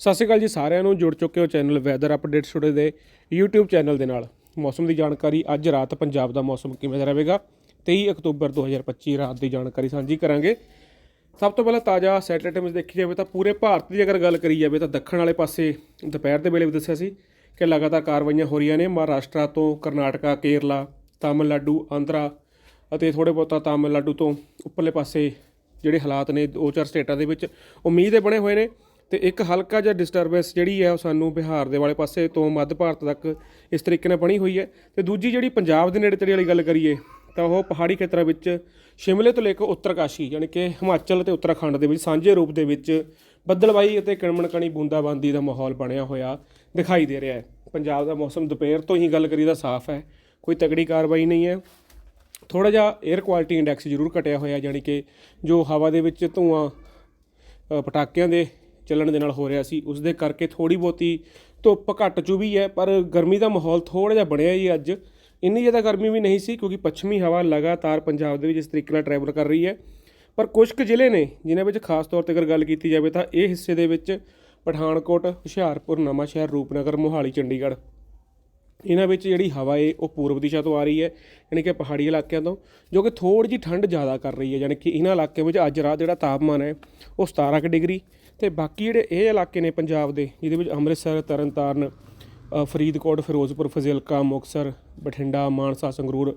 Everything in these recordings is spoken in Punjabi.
ਸਤਿ ਸ਼੍ਰੀ ਅਕਾਲ ਜੀ ਸਾਰਿਆਂ ਨੂੰ, ਜੁੜ ਚੁੱਕੇ ਹੋ ਚੈਨਲ ਵੈਦਰ ਅਪਡੇਟ ਟੁਡੇ ਦੇ YouTube ਚੈਨਲ ਦੇ ਨਾਲ। ਮੌਸਮ ਦੀ ਜਾਣਕਾਰੀ ਅੱਜ ਰਾਤ ਪੰਜਾਬ ਦਾ ਮੌਸਮ ਕਿਵੇਂ ਦਾ ਰਹੇਗਾ? 23 ਅਕਤੂਬਰ 2025 ਰਾਤ ਦੀ ਜਾਣਕਾਰੀ ਸਾਂਝੀ ਕਰਾਂਗੇ। ਸਭ ਤੋਂ ਪਹਿਲਾਂ ਤਾਜ਼ਾ ਸੈਟਲਾਈਟ ਇਮੇਜ ਦੇਖੀ ਜਾਵੇ ਤਾਂ ਪੂਰੇ ਭਾਰਤ ਦੀ ਅਗਰ ਗੱਲ ਕਰੀ ਜਾਵੇ ਤਾਂ ਦੱਖਣ ਵਾਲੇ ਪਾਸੇ ਦੁਪਹਿਰ ਦੇ ਵੇਲੇ ਵੀ ਦੱਸਿਆ ਸੀ ਕਿ ਲਗਾਤਾਰ ਕਾਰਵਾਈਆਂ ਹੋ ਰਹੀਆਂ ਨੇ। ਮਹਾਰਾਸ਼ਟਰ ਤੋਂ ਕਰਨਾਟਕਾ, ਕੇਰਲਾ, ਤਾਮਿਲਨਾਡੂ, ਆਂਧਰਾ ਅਤੇ ਥੋੜੇ ਬਹੁਤਾ ਤਾਮਿਲਨਾਡੂ ਤੋਂ ਉੱਪਰਲੇ ਪਾਸੇ ਜਿਹੜੇ ਹਾਲਾਤ ਨੇ, ਦੋ ਚਾਰ ਸਟੇਟਾਂ ਦੇ ਵਿੱਚ ਉਮੀਦ ਦੇ ਬਣੇ ਹੋਏ ਨੇ। ਤੇ ਇੱਕ ਹਲਕਾ ਜਿਹਾ ਡਿਸਟਰਬੈਂਸ ਜਿਹੜੀ ਹੈ ਉਹ ਸਾਨੂੰ ਬਿਹਾਰ ਦੇ ਵਾਲੇ ਪਾਸੇ ਤੋਂ ਮੱਧ ਭਾਰਤ ਤੱਕ ਇਸ ਤਰੀਕੇ ਨਾਲ ਬਣੀ ਹੋਈ ਹੈ। ਤੇ ਦੂਜੀ ਜਿਹੜੀ ਪੰਜਾਬ ਦੇ ਨੇੜੇ ਤੇੜੇ ਵਾਲੀ ਗੱਲ ਕਰੀਏ, ਤਾਂ ਉਹ ਪਹਾੜੀ ਖੇਤਰਾਂ ਵਿੱਚ ਸ਼ਿਮਲੇ ਤੋਂ ਲੈ ਕੇ ਉੱਤਰਕਾਸ਼ੀ ਯਾਨੀ ਕਿ ਹਿਮਾਚਲ ਤੇ ਉੱਤਰਾਖੰਡ ਦੇ ਵਿੱਚ ਸਾਂਝੇ ਰੂਪ ਦੇ ਵਿੱਚ ਬੱਦਲਵਾਈ ਅਤੇ ਕਣਮਣਕਣੀ ਬੂੰਦਾਬਾਂਦੀ ਦਾ ਮਾਹੌਲ ਬਣਿਆ ਹੋਇਆ ਦਿਖਾਈ ਦੇ ਰਿਹਾ ਹੈ। ਪੰਜਾਬ ਦਾ ਮੌਸਮ ਦੁਪਹਿਰ ਤੋਂ ਹੀ ਗੱਲ ਕਰੀ ਤਾਂ ਸਾਫ਼ ਹੈ, ਕੋਈ ਤਗੜੀ ਕਾਰਵਾਈ ਨਹੀਂ ਹੈ। ਥੋੜਾ ਜਿਹਾ 에ਅਰ ਕੁਆਲਿਟੀ ਇੰਡੈਕਸ ਜ਼ਰੂਰ ਘਟਿਆ ਹੋਇਆ ਯਾਨੀ ਕਿ ਜੋ ਹਵਾ ਦੇ ਵਿੱਚ ਧੂਆਂ ਪਟਾਕਿਆਂ ਦੇ ਚੱਲਣ ਦੇ ਨਾਲ ਹੋ ਰਿਹਾ ਸੀ। ਉਸ ਦੇ ਕਰਕੇ ਥੋੜੀ ਬਹੁਤੀ ਧੁੱਪ ਘੱਟ ਚੁਬੀ ਹੈ, ਪਰ ਗਰਮੀ ਦਾ ਮਾਹੌਲ ਥੋੜਾ ਜਿਹਾ ਬਣਿਆ ਹੀ ਅੱਜ। ਇੰਨੀ ਜ਼ਿਆਦਾ ਗਰਮੀ ਵੀ ਨਹੀਂ ਸੀ, ਕਿਉਂਕਿ ਪੱਛਮੀ ਹਵਾ ਲਗਾਤਾਰ ਪੰਜਾਬ ਦੇ ਵਿੱਚ ਇਸ ਤਰੀਕੇ ਨਾਲ ਟਰੈਵਲ ਕਰ ਰਹੀ ਹੈ। ਪਰ ਕੁਝ ਕੁ ਜ਼ਿਲ੍ਹੇ ਨੇ, ਜਿਨ੍ਹਾਂ ਵਿੱਚ ਖਾਸ ਤੌਰ ਤੇ ਅਗਰ ਗੱਲ ਕੀਤੀ ਜਾਵੇ ਤਾਂ ਇਹ ਹਿੱਸੇ ਦੇ ਵਿੱਚ ਪਠਾਨਕੋਟ, ਹੁਸ਼ਿਆਰਪੁਰ, ਨਵਾਂਸ਼ਹਿਰ, ਰੂਪਨਗਰ, ਮੋਹਾਲੀ, ਚੰਡੀਗੜ੍ਹ। ਇਹਨਾਂ ਵਿੱਚ ਜਿਹੜੀ ਹਵਾ ਏ, ਉਹ ਪੂਰਬ ਦਿਸ਼ਾ ਤੋਂ ਆ ਰਹੀ ਹੈ, ਯਾਨੀ ਕਿ ਪਹਾੜੀ ਇਲਾਕਿਆਂ ਤੋਂ, ਜੋ ਕਿ ਥੋੜੀ ਜਿਹੀ ਠੰਡ ਜ਼ਿਆਦਾ ਕਰ ਰਹੀ ਹੈ, ਯਾਨੀ ਕਿ ਇਹਨਾਂ ਇਲਾਕਿਆਂ ਵਿੱਚ ਅੱਜ ਰਾਤ ਜਿਹੜਾ ਤਾਪਮਾਨ ਹੈ, ਉਹ 17 ਕੁ ਡਿਗਰੀ ਤੇ ਬਾਕੀ ਜਿਹੜੇ ਇਹ ਇਲਾਕੇ ਨੇ ਪੰਜਾਬ ਦੇ, ਜਿਹਦੇ ਵਿੱਚ ਅੰਮ੍ਰਿਤਸਰ, ਤਰਨਤਾਰਨ ਫਰੀਦਕੋਟ, ਫਿਰੋਜ਼ਪੁਰ, ਫਜ਼ਿਲਕਾ, ਮੁਕਤਸਰ, ਬਠਿੰਡਾ, ਮਾਨਸਾ, ਸੰਗਰੂਰ,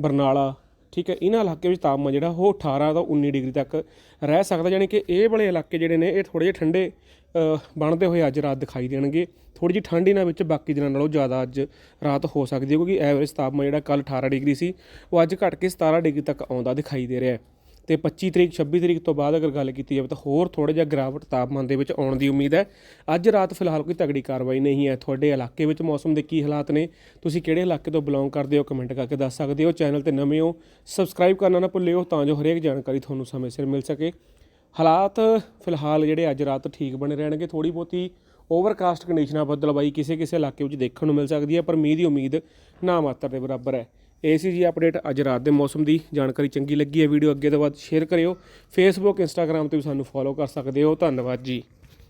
ਬਰਨਾਲਾ ਠੀਕ ਹੈ, ਇਹਨਾਂ ਇਲਾਕੇ ਵਿੱਚ ਤਾਪਮਾਨ ਜਿਹੜਾ ਉਹ 18 ਤੋਂ 19 ਡਿਗਰੀ ਤੱਕ ਰਹਿ ਸਕਦਾ ਯਾਨੀ ਕਿ ਇਹ ਵਾਲੇ ਇਲਾਕੇ ਜਿਹੜੇ ਨੇ, ਇਹ ਥੋੜੇ ਜਿਹੇ ਠੰਡੇ ਬਣਦੇ ਹੋਏ ਅੱਜ ਰਾਤ ਦਿਖਾਈ ਦੇਣਗੇ। ਥੋੜੀ ਜਿਹੀ ਠੰਡ ਇਹਨਾਂ ਵਿੱਚ ਬਾਕੀ ਦਿਨਾਂ ਨਾਲੋਂ ਜ਼ਿਆਦਾ ਅੱਜ ਰਾਤ ਹੋ ਸਕਦੀ ਹੈ, ਕਿਉਂਕਿ ਐਵਰੇਜ ਤਾਪਮਾਨ ਜਿਹੜਾ ਕੱਲ 18 ਡਿਗਰੀ ਸੀ, ਉਹ ਅੱਜ ਘਟ ਕੇ 17 ਡਿਗਰੀ ਤੱਕ ਆਉਂਦਾ ਦਿਖਾਈ ਦੇ ਰਿਹਾ ਹੈ। ਤੇ 25 ਤਰੀਕ 26 ਤਰੀਕ ਤੋਂ ਬਾਅਦ ਅਗਰ ਗੱਲ ਕੀਤੀ ਜਾਵੇ ਤਾਂ ਹੋਰ ਥੋੜਾ ਜਿਹਾ ਗਿਰਾਵਟ ਤਾਪਮਾਨ ਦੇ ਵਿੱਚ ਆਉਣ ਦੀ ਉਮੀਦ ਹੈ। ਅੱਜ ਰਾਤ ਫਿਲਹਾਲ ਕੋਈ ਤਗੜੀ ਕਾਰਵਾਈ ਨਹੀਂ ਹੈ। ਤੁਹਾਡੇ ਇਲਾਕੇ ਵਿੱਚ ਮੌਸਮ ਦੇ ਕੀ ਹਾਲਾਤ ਨੇ? ਤੁਸੀਂ ਕਿਹੜੇ ਇਲਾਕੇ ਤੋਂ ਬਿਲੋਂਗ ਕਰਦੇ ਹੋ? ਕਮੈਂਟ ਕਰਕੇ ਦੱਸ ਸਕਦੇ ਹੋ। ਚੈਨਲ ਤੇ ਨਵੇਂ ਹੋ, ਸਬਸਕ੍ਰਾਈਬ ਕਰਨਾ ਨਾ ਭੁੱਲਿਓ ਤਾਂ ਜੋ ਹਰੇਕ ਜਾਣਕਾਰੀ ਤੁਹਾਨੂੰ ਸਮੇਂ ਸਿਰ ਮਿਲ ਸਕੇ। ਹਾਲਾਤ ਫਿਲਹਾਲ ਜਿਹੜੇ ਅੱਜ ਰਾਤ ਠੀਕ ਬਣੇ ਰਹਿਣਗੇ। ਥੋੜੀ ਬਹੁਤੀ ਓਵਰਕਾਸਟ ਕੰਡੀਸ਼ਨਾਂ ਬੱਦਲਬਾਈ ਕਿਸੇ ਕਿਸੇ ਇਲਾਕੇ ਵਿੱਚ ਦੇਖਣ ਨੂੰ ਮਿਲ ਸਕਦੀ ਹੈ, ਪਰ ਮੀਂਹ ਦੀ ਉਮੀਦ ਨਾ ਮਾਤਰ ਦੇ ਬਰਾਬਰ ਹੈ। ਇਹ ਸੀ ਜੀ ਅਪਡੇਟ ਅੱਜ ਰਾਤ ਦੇ ਮੌਸਮ ਦੀ। ਜਾਣਕਾਰੀ ਚੰਗੀ ਲੱਗੀ ਹੈ ਵੀਡੀਓ ਅੱਗੇ ਤੋਂ ਬਾਅਦ ਸ਼ੇਅਰ ਕਰਿਓ। ਫੇਸਬੁੱਕ ਇੰਸਟਾਗ੍ਰam ਤੇ ਵੀ ਸਾਨੂੰ ਫੋਲੋ ਕਰ ਸਕਦੇ ਹੋ। ਧੰਨਵਾਦ ਜੀ।